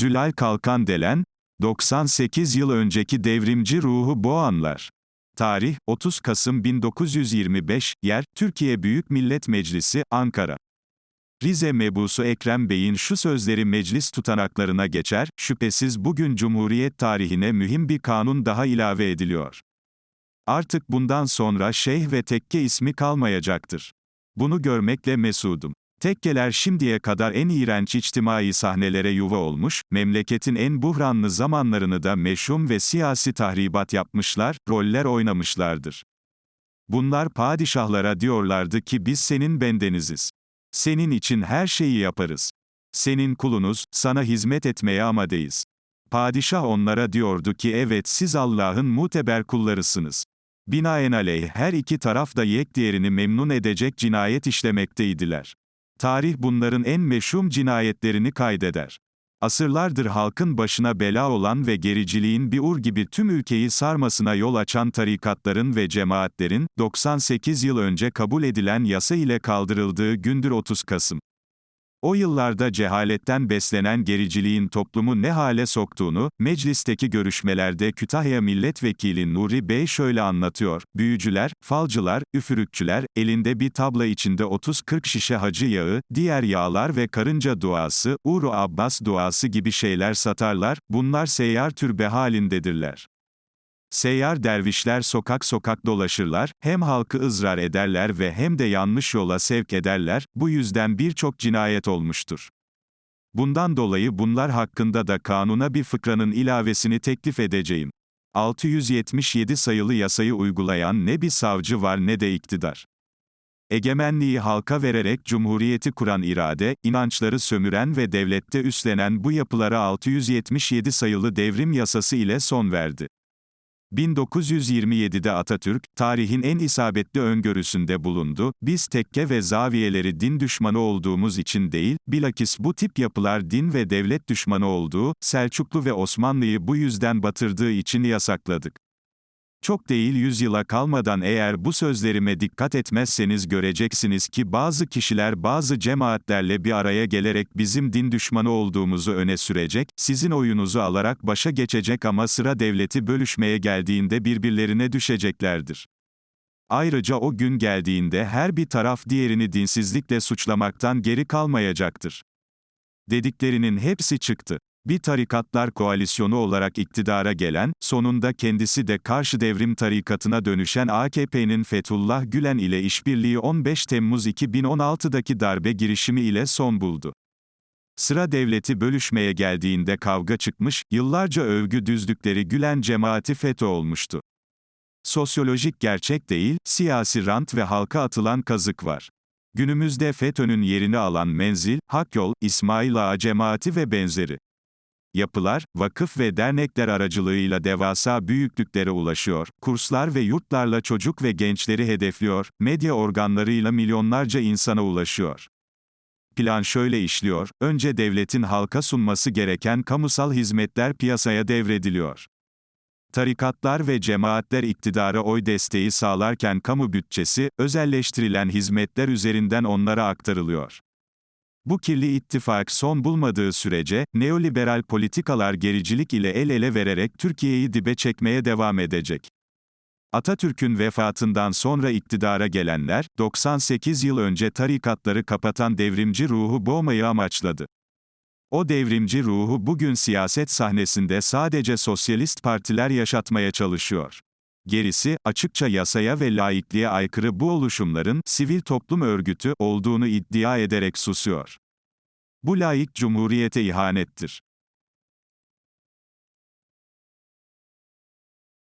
Zülal Kalkan Delen, 98 yıl önceki devrimci ruhu boğanlar. Tarih, 30 Kasım 1925, yer, Türkiye Büyük Millet Meclisi, Ankara. Rize mebusu Ekrem Bey'in şu sözleri meclis tutanaklarına geçer, şüphesiz bugün Cumhuriyet tarihine mühim bir kanun daha ilave ediliyor. Artık bundan sonra şeyh ve tekke ismi kalmayacaktır. Bunu görmekle mesudum. Tekkeler şimdiye kadar en iğrenç içtimai sahnelere yuva olmuş, memleketin en buhranlı zamanlarını da meşhum ve siyasi tahribat yapmışlar, roller oynamışlardır. Bunlar padişahlara diyorlardı ki biz senin bendeniziz. Senin için her şeyi yaparız. Senin kulunuz, sana hizmet etmeye amadeyiz. Padişah onlara diyordu ki evet siz Allah'ın muteber kullarısınız. Binaenaleyh her iki taraf da yek diğerini memnun edecek cinayet işlemekteydiler. Tarih bunların en meşhum cinayetlerini kaydeder. Asırlardır halkın başına bela olan ve gericiliğin bir ur gibi tüm ülkeyi sarmasına yol açan tarikatların ve cemaatlerin, 98 yıl önce kabul edilen yasa ile kaldırıldığı gündür 30 Kasım. O yıllarda cehaletten beslenen gericiliğin toplumu ne hale soktuğunu, meclisteki görüşmelerde Kütahya Milletvekili Nuri Bey şöyle anlatıyor, büyücüler, falcılar, üfürükçüler, elinde bir tabla içinde 30-40 şişe hacı yağı, diğer yağlar ve karınca duası, Uru Abbas duası gibi şeyler satarlar, bunlar seyyar türbe halindedirler. Seyyar dervişler sokak sokak dolaşırlar, hem halkı ızrar ederler ve hem de yanlış yola sevk ederler, bu yüzden birçok cinayet olmuştur. Bundan dolayı bunlar hakkında da kanuna bir fıkranın ilavesini teklif edeceğim. 677 sayılı yasayı uygulayan ne bir savcı var ne de iktidar. Egemenliği halka vererek cumhuriyeti kuran irade, inançları sömüren ve devlette üstlenen bu yapılara 677 sayılı devrim yasası ile son verdi. 1927'de Atatürk, tarihin en isabetli öngörüsünde bulundu, biz tekke ve zaviyeleri din düşmanı olduğumuz için değil, bilakis bu tip yapılar din ve devlet düşmanı olduğu, Selçuklu ve Osmanlı'yı bu yüzden batırdığı için yasakladık. Çok değil yüzyıla kalmadan eğer bu sözlerime dikkat etmezseniz göreceksiniz ki bazı kişiler bazı cemaatlerle bir araya gelerek bizim din düşmanı olduğumuzu öne sürecek, sizin oyunuzu alarak başa geçecek ama sıra devleti bölüşmeye geldiğinde birbirlerine düşeceklerdir. Ayrıca o gün geldiğinde her bir taraf diğerini dinsizlikle suçlamaktan geri kalmayacaktır. Dediklerinin hepsi çıktı. Bir tarikatlar koalisyonu olarak iktidara gelen, sonunda kendisi de karşı devrim tarikatına dönüşen AKP'nin Fethullah Gülen ile işbirliği 15 Temmuz 2016'daki darbe girişimi ile son buldu. Sıra devleti bölüşmeye geldiğinde kavga çıkmış, yıllarca övgü düzdükleri Gülen cemaati FETÖ olmuştu. Sosyolojik gerçek değil, siyasi rant ve halka atılan kazık var. Günümüzde FETÖ'nün yerini alan Menzil, Hakyol, İsmail Ağa cemaati ve benzeri yapılar, vakıf ve dernekler aracılığıyla devasa büyüklüklere ulaşıyor, kurslar ve yurtlarla çocuk ve gençleri hedefliyor, medya organlarıyla milyonlarca insana ulaşıyor. Plan şöyle işliyor, önce devletin halka sunması gereken kamusal hizmetler piyasaya devrediliyor. Tarikatlar ve cemaatler iktidara oy desteği sağlarken kamu bütçesi, özelleştirilen hizmetler üzerinden onlara aktarılıyor. Bu kirli ittifak son bulmadığı sürece, neoliberal politikalar gericilik ile el ele vererek Türkiye'yi dibe çekmeye devam edecek. Atatürk'ün vefatından sonra iktidara gelenler, 98 yıl önce tarikatları kapatan devrimci ruhu boğmayı amaçladı. O devrimci ruhu bugün siyaset sahnesinde sadece sosyalist partiler yaşatmaya çalışıyor. Gerisi, açıkça yasaya ve laikliğe aykırı bu oluşumların, sivil toplum örgütü, olduğunu iddia ederek susuyor. Bu laik cumhuriyete ihanettir.